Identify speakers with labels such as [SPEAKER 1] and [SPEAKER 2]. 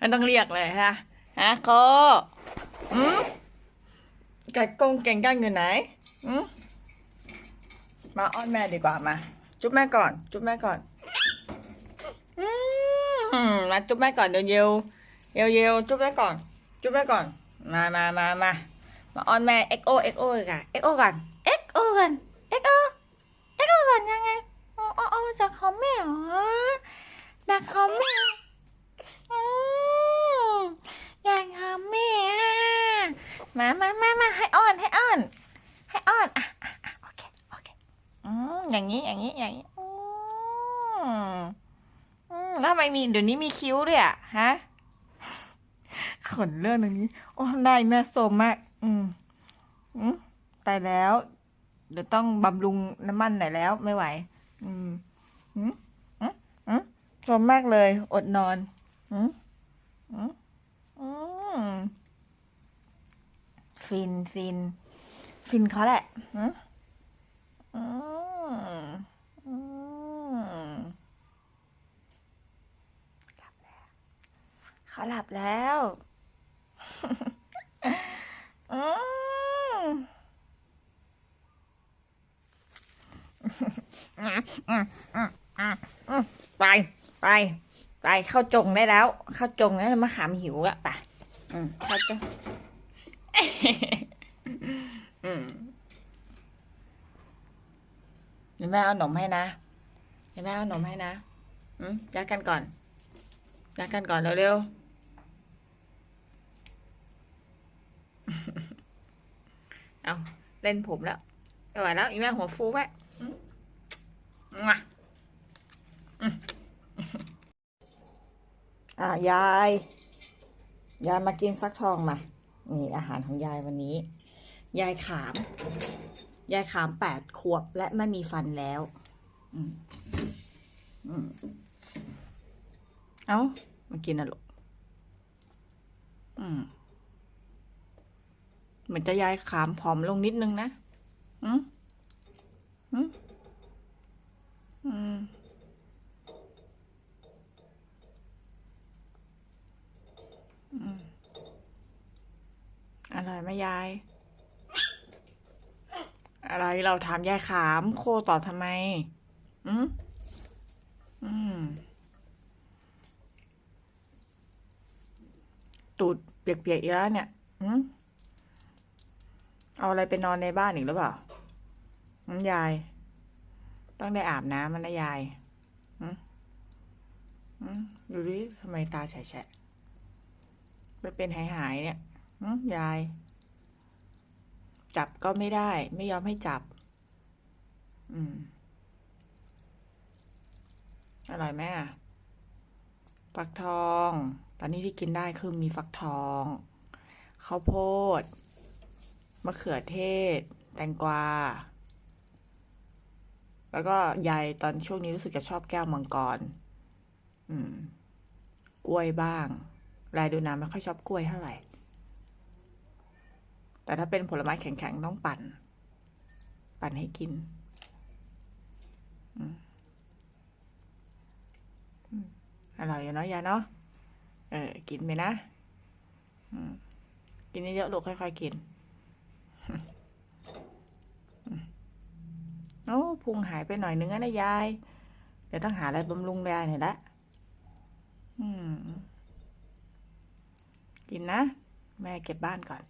[SPEAKER 1] มันต้องเรียกเลยฮะฮะโคอืมไก่กงเก่งกันอยู่ไหนอืมมาอ้อนแม่ดีกว่ามา จุ๊บแม่ก่อน จุ๊บแม่ก่อนอืมมาจุ๊บแม่ก่อนเดี๋ยวเยวเยวเยวจุ๊บแม่ก่อน จุ๊บแม่ก่อน มามามามามาอ้อนแม่ XO XO กัน XO กัน XO กัน XO XO กันยังไงอ๋ออ๋ออ๋อจากคอมแม่เหรอจากคอมแม่อืมอยากคอมแม่อะ มามามามาให้อ้อนให้อ้อน ให้อ้อนอะอะอะโอเคโอเคอืมอย่างนี้อย่างนี้อย่างนี้อืมอืมแล้วทำไมมีเดี๋ยวนี้มีคิ้วด้วยอะฮะขนเรื่องตรงนี้ โอ้ได้แม่โซมมาก อืมอืมตายแล้ว เดี๋ยวต้องบำรุงน้ำมันหน่อยแล้วไม่ไหว อืมอืมอืมอืมโซมมากเลย อดนอน อืมอืมอืม ฟินฟินฟินเขาแหละอืมอืมอืมหลับแล้วเขาหลับแล้วอืมไปไปไปเข้าจงได้แล้ว เข้าจงแล้วมะขามหิวอะไปอืมเข้าจง อืมเดี๋ยวแม่เอาหนมให้นะเดี๋ยวแม่เอาหนมให้นะอืมยักกันก่อนยักกันก่อนเร็วๆเอาเล่นผมแล้วไม่ไหวแล้วอีแม่หัวฟูแม่อืมมาอืมอะยาย ยายมากินฟักทองมา นี่อาหารของยายวันนี้ ยายขาม ยายขามแปดขวบและไม่มีฟันแล้ว อืมอืมเอามากินนะลูกอืมเหมือนจะยายขามผอมลงนิดนึงนะ อืมอืมอืมอืม อร่อยไหมยาย อะไรเราถามยายขาม โคตอบทำไม อืมอืมตูดเปียกๆอีกแล้วเนี่ยอืมเอาอะไรไปนอนในบ้านอีกหรือเปล่าอืมยาย ต้องได้อาบน้ำมันนะยายอืมอืมดูดิทำไมตาแฉะๆไปเป็นหายๆเนี่ย ยาย จับก็ไม่ได้ ไม่ยอมให้จับ อืม อร่อยไหมอะ ฟักทอง ตอนนี้ที่กินได้คือมีฟักทองข้าวโพด มะเขือเทศ แตงกวา แล้วก็ยายตอนช่วงนี้รู้สึกจะชอบแก้วมังกร อืม กล้วยบ้างลายดูน้ำไม่ค่อยชอบกล้วยเท่าไหร่ แต่ถ้าเป็นผลไม้แข็งๆต้องปั่น ปั่นให้กิน อร่อยอยู่เนาะยายเนาะ เออ กินไปนะมกินเยอะๆลูกค่อยๆกิน โอ้พุงหายไปหน่อยนึงอนะยาย เดี๋ยวต้องหาอะไรบำรุงยายหน่อยละกินนะ แม่เก็บบ้านก่อน